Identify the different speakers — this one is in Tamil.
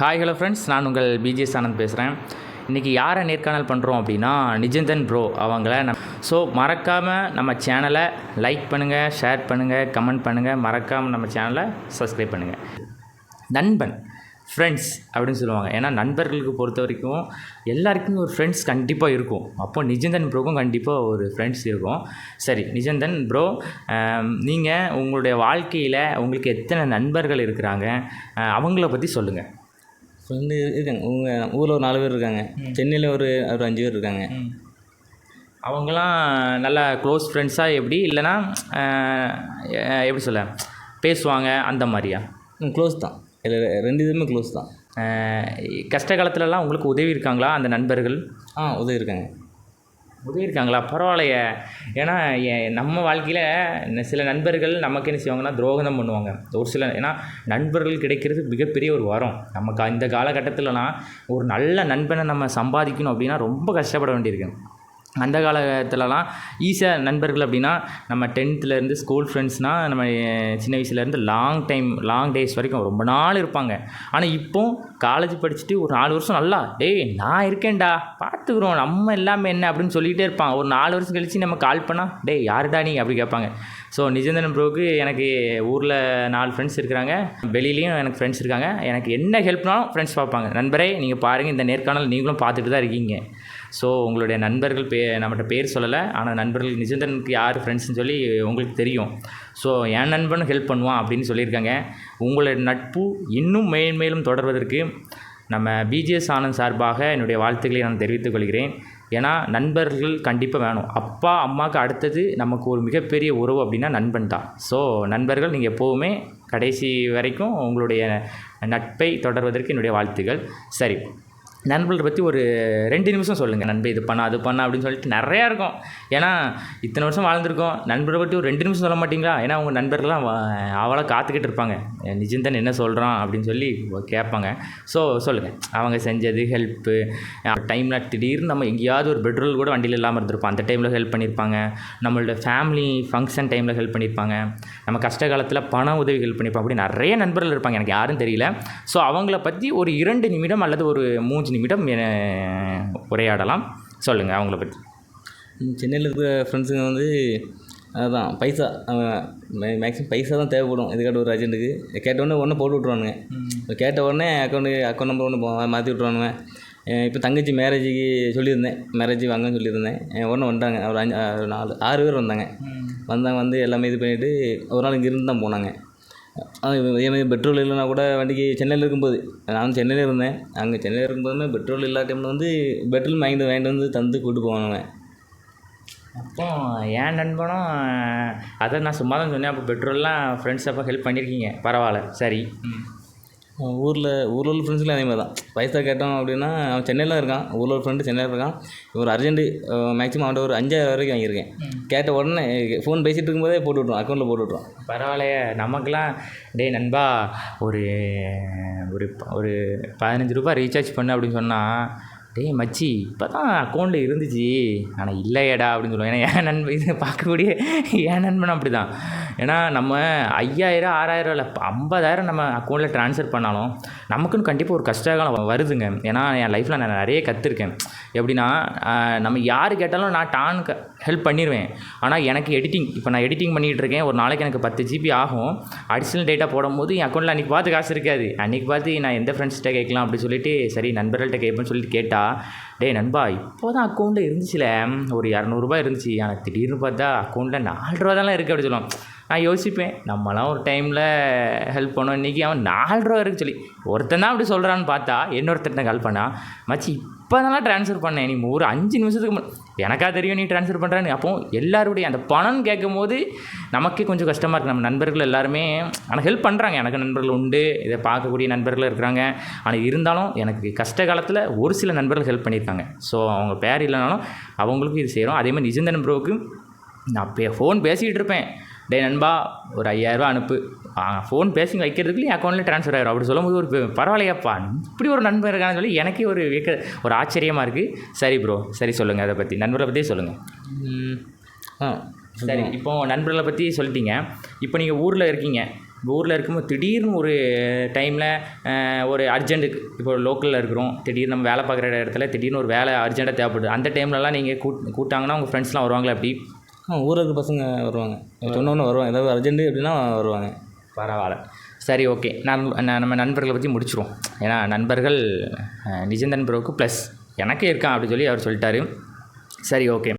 Speaker 1: ஹாய் ஹலோ ஃப்ரெண்ட்ஸ் நான் உங்கள் பிஜிஎஸ் ஆனந்த் பேசுகிறேன் இன்றைக்கி யாரை நேர்காணல் பண்ணுறோம் அப்படின்னா நிஜந்தன் ப்ரோ அவங்கள நம் ஸோ மறக்காமல் நம்ம சேனலை லைக் பண்ணுங்கள் ஷேர் பண்ணுங்கள் கமெண்ட் பண்ணுங்கள் மறக்காமல் நம்ம சேனலை சப்ஸ்கிரைப் பண்ணுங்கள் நண்பன் ஃப்ரெண்ட்ஸ் அப்படின்னு சொல்லுவாங்க. ஏன்னா நண்பர்களுக்கு பொறுத்த வரைக்கும் எல்லாருக்குமே ஒரு ஃப்ரெண்ட்ஸ் கண்டிப்பாக இருக்கும். அப்போ நிஜந்தன் ப்ரோக்கும் கண்டிப்பாக ஒரு ஃப்ரெண்ட்ஸ் இருக்கும். சரி நிஜந்தன் ப்ரோ நீங்கள் உங்களுடைய வாழ்க்கையில் உங்களுக்கு எத்தனை நண்பர்கள் இருக்கிறாங்க? அவங்கள பற்றி சொல்லுங்கள்
Speaker 2: ஃப்ரெண்டு இருக்காங்க. உங்கள் ஊரில் ஒரு நாலு பேர் இருக்காங்க. சென்னையில் ஒரு ஒரு அஞ்சு பேர் இருக்காங்க.
Speaker 1: அவங்களாம் நல்லா க்ளோஸ் ஃப்ரெண்ட்ஸாக எப்படி? எ- எப்படி சொல்ல? பேசுவாங்க அந்த மாதிரியா?
Speaker 2: க்ளோஸ் தான். இல்லை ரெண்டு இதுவுமே க்ளோஸ் தான்.
Speaker 1: கஷ்ட காலத்துலலாம் உங்களுக்கு உதவி இருக்காங்களா அந்த நண்பர்கள்?
Speaker 2: ஆ உதவி இருக்காங்க.
Speaker 1: உதவி இருக்காங்களா பரவாயில்லையே. ஏன்னா எ- நம்ம வாழ்க்கையில் சில நண்பர்கள் நமக்கு என்ன செய்வாங்கன்னா துரோகம் பண்ணுவாங்க. ஒரு சில ஏன்னா நண்பர்கள் கிடைக்கிறது மிகப்பெரிய ஒரு வரம். நமக்கு இந்த காலகட்டத்திலலாம் ஒரு நல்ல நண்பனை நம்ம சம்பாதிக்கணும் அப்படின்னா ரொம்ப கஷ்டப்பட வேண்டியிருக்கு. அந்த காலத்துலலாம் ஈஸியாக நண்பர்கள் அப்படின்னா நம்ம டென்த்துலேருந்து ஸ்கூல் ஃப்ரெண்ட்ஸ்னால் நம்ம சின்ன வயசுலேருந்து லாங் டைம் லாங் டேஸ் வரைக்கும் ரொம்ப நாள் இருப்பாங்க. ஆனால் இப்போ காலேஜ் படிச்சுட்டு ஒரு நாலு வருஷம் நல்லா டேய் நான் இருக்கேன்டா பார்த்துக்குறோம் நம்ம எல்லாமே என்ன? அப்படின்னு சொல்லிகிட்டே இருப்பாங்க ஒரு நாலு வருஷம் கழித்து நம்ம கால் பண்ணால் டேய் யாருடா நீ? அப்படி கேட்பாங்க. ஸோ நிஜேந்திரன் ப்ரோக்கு எனக்கு ஊரில் நாலு ஃப்ரெண்ட்ஸ் இருக்கிறாங்க. வெளியிலையும் எனக்கு ஃப்ரெண்ட்ஸ் இருக்காங்க. எனக்கு என்ன ஹெல்ப்னாலும் ஃப்ரெண்ட்ஸ் பார்ப்பாங்க. நண்பரே நீங்கள் பாருங்கள் இந்த நேர்காணல் நீங்களும் பார்த்துட்டு தான் இருக்கீங்க. ஸோ உங்களுடைய நண்பர்கள் பே நம்மகிட்ட பேர் சொல்லலை. ஆனால் நண்பர்கள் நிஜந்தனுக்கு யார் ஃப்ரெண்ட்ஸ்னு சொல்லி உங்களுக்கு தெரியும். ஸோ என் நண்பனும் ஹெல்ப் பண்ணுவான் அப்படின்னு சொல்லியிருக்காங்க. உங்களுடைய நட்பு இன்னும் மேன்மேலும் மேலும் தொடர்வதற்கு நம்ம பிஜிஎஸ் ஆனந்த் சார்பாக என்னுடைய வாழ்த்துக்களை நான் தெரிவித்துக் கொள்கிறேன். ஏன்னா நண்பர்கள் கண்டிப்பாக வேணும். அப்பா அம்மாவுக்கு அடுத்தது நமக்கு ஒரு மிகப்பெரிய உறவு அப்படின்னா நண்பன் தான். ஸோ நண்பர்கள் நீங்கள் எப்போவுமே கடைசி வரைக்கும் உங்களுடைய நட்பை தொடர்வதற்கு என்னுடைய வாழ்த்துக்கள். சரி. நண்பர்களை பற்றி ஒரு ரெண்டு நிமிஷம் சொல்லுங்கள் நண்பர் இது பண்ண அது பண்ண அப்படின்னு சொல்லிட்டு நிறையா இருக்கும். ஏன்னா இத்தனை வருஷம் வாழ்ந்துருக்கோம். நண்பரை பற்றி ஒரு ரெண்டு நிமிஷம் சொல்ல மாட்டிங்களா? ஏன்னா உங்கள் நண்பர்கள்லாம் அவளை காத்துக்கிட்டு இருப்பாங்க. நிஜந்தன் என்ன சொல்கிறான் அப்படின்னு சொல்லி கேட்பாங்க. ஸோ சொல்லுங்கள் அவங்க செஞ்சது ஹெல்ப்பு டைமில் திடீர்னு நம்ம எங்கேயாவது ஒரு பெட்ரோல் கூட வண்டியில் இல்லாமல் இருந்திருப்போம். அந்த டைமில் ஹெல்ப் பண்ணியிருப்பாங்க. நம்மளோட ஃபேமிலி ஃபங்க்ஷன் டைமில் ஹெல்ப் பண்ணியிருப்பாங்க. நம்ம கஷ்ட காலத்தில் பண உதவி ஹெல்ப் பண்ணியிருப்பாங்க அப்படி நிறைய நண்பர்கள் இருப்பாங்க. எனக்கு யாரும் தெரியல. ஸோ அவங்கள பற்றி ஒரு இரண்டு நிமிடம் அல்லது ஒரு மூஞ்சு நிமிடம் உரையாடலாம். சொல்லுங்கள் அவங்கள பற்றி
Speaker 2: சென்னையில் இருக்கிற ஃப்ரெண்ட்ஸுங்க வந்து அதுதான் பைசா மேக்ஸிமம் பைசா தான் தேவைப்படும். இதுக்காட்டு ஒரு அர்ஜென்ட்டுக்கு கேட்ட உடனே உடனே போட்டு விட்ருவானுங்க கேட்ட உடனே அக்கௌண்ட்டு அக்கௌண்ட் நம்பர் ஒன்று மாற்றி விட்ருவானுங்க இப்போ தங்கச்சி மேரேஜுக்கு சொல்லியிருந்தேன். மேரேஜ் வாங்கன்னு சொல்லியிருந்தேன். உடனே வந்துட்டாங்க. ஒரு அஞ்சு நாலு ஆறு பேர் வந்தாங்க. வந்தாங்க வந்து எல்லாமே இது பண்ணிவிட்டு ஒரு நாள் இங்கேருந்து தான் போனாங்க. அதே பெட்ரோல் இல்லைனா கூட வண்டிக்கு சென்னையில் இருக்கும்போது. நான் சென்னையில் இருந்தேன். அங்கே சென்னையில் இருக்கும்போதுமே பெட்ரோல் இல்லாத டைமில் வந்து பெட்ரோல் வாங்கிட்டு வாங்கிட்டு வந்து தந்து கூட்டு போவானுங்க
Speaker 1: அப்போ என் நண்பனும் அதை நான் சும்மா தான் சொன்னேன். அப்போ பெட்ரோல்லாம் ஃப்ரெண்ட்ஸ் அப்போ ஹெல்ப் பண்ணியிருக்கீங்க. பரவாயில்ல. சரி.
Speaker 2: ஊரில் ஊரில் உள்ள ஃப்ரெண்ட்ஸ்லாம் அதே மாதிரி தான் பைசா கேட்டோம் அப்படின்னா அவன் சென்னையில் இருக்கான். ஊரில் ஒரு ஃப்ரெண்டு சென்னையில் இருக்கான். ஒரு அர்ஜென்ட்டு மேக்ஸிமம் அவன்கிட்ட ஒரு அஞ்சாயிரம் வரைக்கும் வாங்கியிருக்கேன். கேட்ட உடனே ஃபோன் பேசிகிட்டு இருக்கும்போதே போட்டு விட்ருவான் அக்கௌண்ட்டில் போட்டு விட்ருவான்
Speaker 1: பரவாயில்லையே நமக்கெல்லாம் டேய் நண்பா ஒரு ஒரு ஒரு பதினஞ்சு ரூபாய் ரீசார்ஜ் பண்ணு அப்படின்னு சொன்னால் டேய் மச்சி இப்போ தான் அக்கௌண்ட்டில் இருந்துச்சு. ஆனால் இல்லையேடா அப்படின்னு சொல்லுவேன் ஏன்னா என் நண்பன் இது பார்க்கக்கூடிய என் நண்பன் அப்படி தான் ஏன்னா நம்ம ஐயாயிரம் ஆறாயிரம் இல்லை ஐம்பதாயிரம் நம்ம அக்கௌண்ட்டில் ட்ரான்ஸ்ஃபர் பண்ணாலும் நமக்குன்னு கண்டிப்பாக ஒரு கஷ்டகாலம் வருதுங்க. ஏன்னா என் லைஃப்பில் நான் நிறைய கற்றுருக்கேன் எப்படின்னா நம்ம யார் கேட்டாலும் நான் டான் ஹெல்ப் பண்ணிடுவேன் ஆனால் எனக்கு எடிட்டிங் இப்போ நான் எடிட்டிங் பண்ணிகிட்டு இருக்கேன். ஒரு நாளைக்கு எனக்கு பத்து ஜிபி ஆகும். அடிஷ்னல் டேட்டா போடும்போது என் அக்கௌண்ட்டில் அன்றைக்கி பார்த்து காசு இருக்காது. அன்றைக்கி பார்த்து நான் எந்த ஃப்ரெண்ட்ஸ்கிட்ட கேட்கலாம் அப்படின்னு சொல்லிட்டு சரி நண்பர்கள்ட்ட கேட்பேன்னு சொல்லிட்டு கேட்டால் டேய் நண்பா இப்போ தான் அக்கௌண்ட்டில் இருந்துச்சுல. ஒரு இரநூறுபா இருந்துச்சு. ஆனால் திடீர்னு பார்த்தா அக்கௌண்ட்டில் நாலு ரூபா தானே இருக்குது அப்படின்னு சொல்லலாம் நான் யோசிப்பேன் நம்மலாம் ஒரு டைமில் ஹெல்ப் பண்ணோம் இன்றைக்கி அவன் நாலு ரூபா இருக்குன்னு சொல்லி ஒருத்தன் தான் அப்படி சொல்கிறான்னு பார்த்தா இன்னொருத்தன் கால் பண்ணா மச்சி இப்போ தான் ட்ரான்ஸ்ஃபர் பண்ணேன் நீ ஒரு அஞ்சு நிமிஷத்துக்கு முன் எனக்கா தெரியும் நீ ட்ரான்ஸ்ஃபர் பண்ணுறேன்னு அப்போ எல்லாருடைய அந்த பணம் கேட்கும் போது நமக்கே கொஞ்சம் கஷ்டமாக இருக்குது நம்ம நண்பர்கள் எல்லாருமே ஆனால் ஹெல்ப் பண்ணுறாங்க எனக்கு நண்பர்கள் உண்டு இதை பார்க்கக்கூடிய நண்பர்கள் இருக்கிறாங்க. ஆனால் இருந்தாலும் எனக்கு கஷ்ட காலத்தில் ஒரு சில நண்பர்கள் ஹெல்ப் பண்ணியிருக்காங்க. ஸோ அவங்க பேர் இல்லைனாலும் அவங்களுக்கும் இது செய்கிறோம் அதேமாதிரி நிஜந்தன் ப்ரோவுக்கு நான் பே ஃபோன் பேசிக்கிட்டு இருப்பேன். டே நண்பா ஒரு ஐயாயிரரூவா அனுப்பு. ஃபோன் பேசி வைக்கிறதுக்குள்ளே என் அக்கௌண்ட்டில் ட்ரான்ஸ்ஃபர் ஆயிரும். அப்படி சொல்லும்போது ஒரு பரவாயில்லையாப்பா இப்படி ஒரு நண்பர் இருக்கான்னு சொல்லி எனக்கே ஒரு வியக்க ஒரு ஆச்சரியமாக இருக்குது சரி ப்ரோ சரி சொல்லுங்கள் அதை பற்றி நண்பர்களை பற்றியே சொல்லுங்கள்
Speaker 2: ஆ
Speaker 1: சரி. இப்போ நண்பர்களை பற்றி சொல்லிட்டீங்க. இப்போ நீங்கள் ஊரில் இருக்கீங்க. ஊரில் இருக்கும்போது திடீர்னு ஒரு டைமில் ஒரு அர்ஜென்ட்டுக்கு இப்போ லோக்கலில் இருக்கிறோம். திடீர்னு நம்ம வேலை பார்க்குற இடத்துல திடீர்னு ஒரு வேலை அர்ஜென்ட்டாக தேவைப்படுது. அந்த டைம்லலாம் நீங்கள் கூட் கூட்டாங்கன்னா உங்கள் ஃப்ரெண்ட்ஸ்லாம் வருவாங்களா அப்படி
Speaker 2: ஆ ஊரில் இருக்க பசங்க வருவாங்க. சொன்னோன்னு வருவாங்க. ஏதாவது அர்ஜென்ட்டு அப்படின்னா வருவாங்க.
Speaker 1: பரவாயில்ல. சரி ஓகே நான் நம்ம நண்பர்களை பற்றி முடிச்சிருவோம். ஏன்னா நண்பர்கள் நிஜந்தன் ப்ரோவுக்கு ப்ளஸ் எனக்கு இருக்கான் அப்படி சொல்லி அவர் சொல்லிட்டாரு. சரி ஓகே